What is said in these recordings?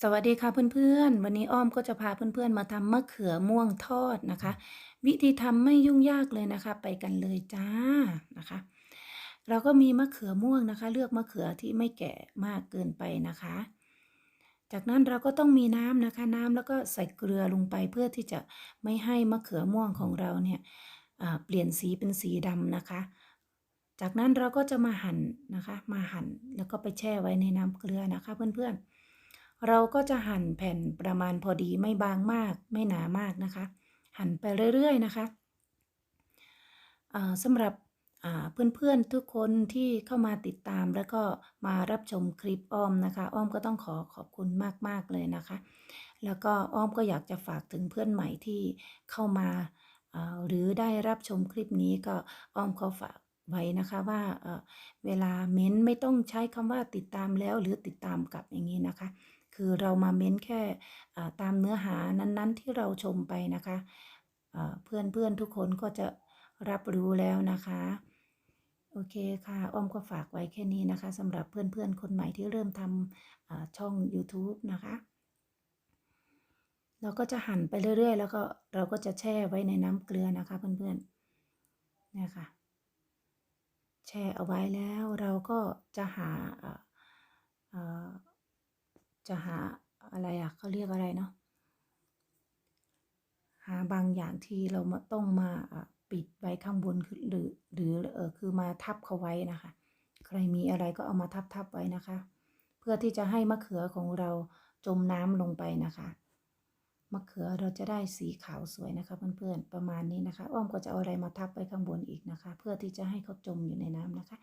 สวัสดีค่ะเพื่อนๆ วันนี้อ้อมก็จะพาเพื่อนๆ มาทำมะเขือม่วงทอดนะคะ วิธีทำไม่ยุ่งยากเลยนะคะ ไปกันเลยจ้านะคะ เราก็มีมะเขือม่วงนะคะ เลือกมะเขือที่ไม่แก่มากเกินไปนะคะ จากนั้นเราก็ต้องมีน้ำนะคะ น้ำแล้วก็ใส่เกลือลงไปเพื่อที่จะไม่ให้มะเขือม่วงของเราเนี่ยเปลี่ยนสีเป็นสีดำนะคะ จากนั้นเราก็จะมาหั่นนะคะ มาหั่นแล้วก็ไปแช่ไว้ในน้ำเกลือนะคะ เพื่อนๆ เราก็จะหั่นแผ่นประมาณพอดีไม่บางมากไม่หนามากนะคะ หั่นไปเรื่อยๆนะคะสำหรับเพื่อนๆทุกคนที่เข้ามาติดตามแล้วก็มารับชมคลิปอ้อมนะคะ อ้อมก็ต้องขอขอบคุณมากๆเลยนะคะ แล้วก็อ้อมก็อยากจะฝากถึงเพื่อนใหม่ที่เข้ามาาหรือได้รับชมคลิปนี้ก็อ้อมขอฝาก ไว้นะคะว่าเวลาเม้นไม่ต้องใช้คำว่าติดตามแล้วหรือติดตามกลับอย่างนี้นะคะ คือเรามาเม้นแค่ตามเนื้อหานั้นๆ ที่เราชมไปนะคะอ่าเพื่อนๆทุกคนก็จะรับรู้แล้วนะคะโอเคค่ะอ้อมก็ฝากไว้แค่นี้นะคะสำหรับเพื่อนๆ คนใหม่ที่เริ่มทำช่อง YouTube นะคะ เราก็จะหั่นไปเรื่อยๆ แล้วก็เราก็จะแช่ไว้ในน้ำเกลือนะคะเพื่อนๆเนี่ยค่ะ แช่เอาไว้แล้วเราก็จะหาจะหาอะไรอะเขาเรียกอะไรเนาะหาบางอย่างที่เรามาต้องมาปิดไว้ข้างบนหรือหรือเออคือมาทับเขาไว้นะคะ ใครมีอะไรก็เอามาทับทับไว้นะคะ เพื่อที่จะให้มะเขือของเราจมน้ำลงไปนะคะ มะเขือเราจะได้สีขาวสวยนะคะเพื่อนๆประมาณนี้นะคะ อ้อมก็จะเอาอะไรมาทับไว้ข้างบนอีกนะคะ เพื่อที่จะให้เขาจมอยู่ในน้ำนะคะ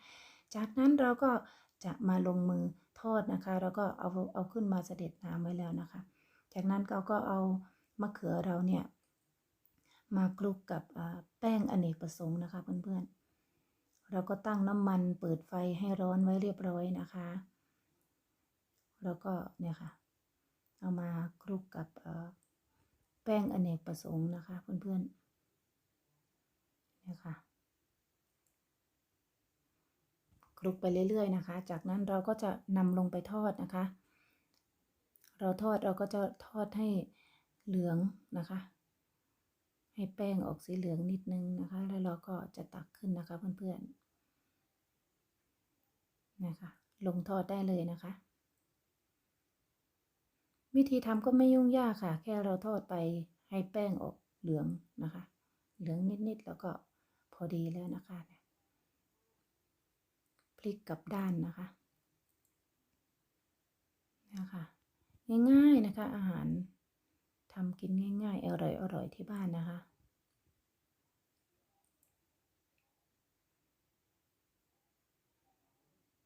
จากนั้นเราก็จะมาลงมือทอดนะคะ แล้วก็เอาเอาขึ้นมาเสด็จน้ำไว้แล้วนะคะ จากนั้นเราก็เอามะเขือเราเนี่ยมาคลุกกับแป้งอเนกประสงค์นะคะเพื่อนๆ เราก็ตั้งน้ำมันเปิดไฟให้ร้อนไว้เรียบร้อยนะคะ แล้วก็เนี่ยค่ะ เอามาคลุกกับเอ่อ แป้งอเนกประสงค์นะคะเพื่อนๆนี่ค่ะคลุกไปเรื่อยๆนะคะ จากนั้นเราก็จะนำลงไปทอดนะคะ เราทอดเราก็จะทอดให้เหลืองนะคะ ให้แป้งออกสีเหลืองนิดนึงนะคะ แล้วเราก็จะตักขึ้นนะคะเพื่อนๆนะคะ ลงทอดได้เลยนะคะ วิธีทำก็ไม่ยุ่งยากค่ะ แค่เราทอดไปให้แป้งออกเหลืองนะคะ เหลืองนิดๆแล้วก็พอดีแล้วนะคะพลิกกลับด้านนะคะนะคะง่ายๆนะคะอาหารทำกินง่ายๆ อร่อยๆที่บ้านนะคะ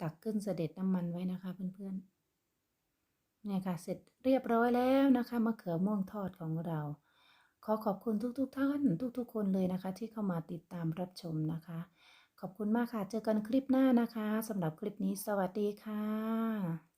ตักขึ้นเสด็จน้ำมันไว้นะคะเพื่อนๆ เนี่ยค่ะ เสร็จเรียบร้อยแล้วนะคะมะเขือม่วงทอดของเรา ขอขอบคุณทุกๆท่านทุกๆ คนเลยนะคะ ที่เข้ามาติดตามรับชมนะคะ ขอบคุณมากค่ะ เจอกันคลิปหน้านะคะสำหรับคลิปนี้สวัสดีค่ะ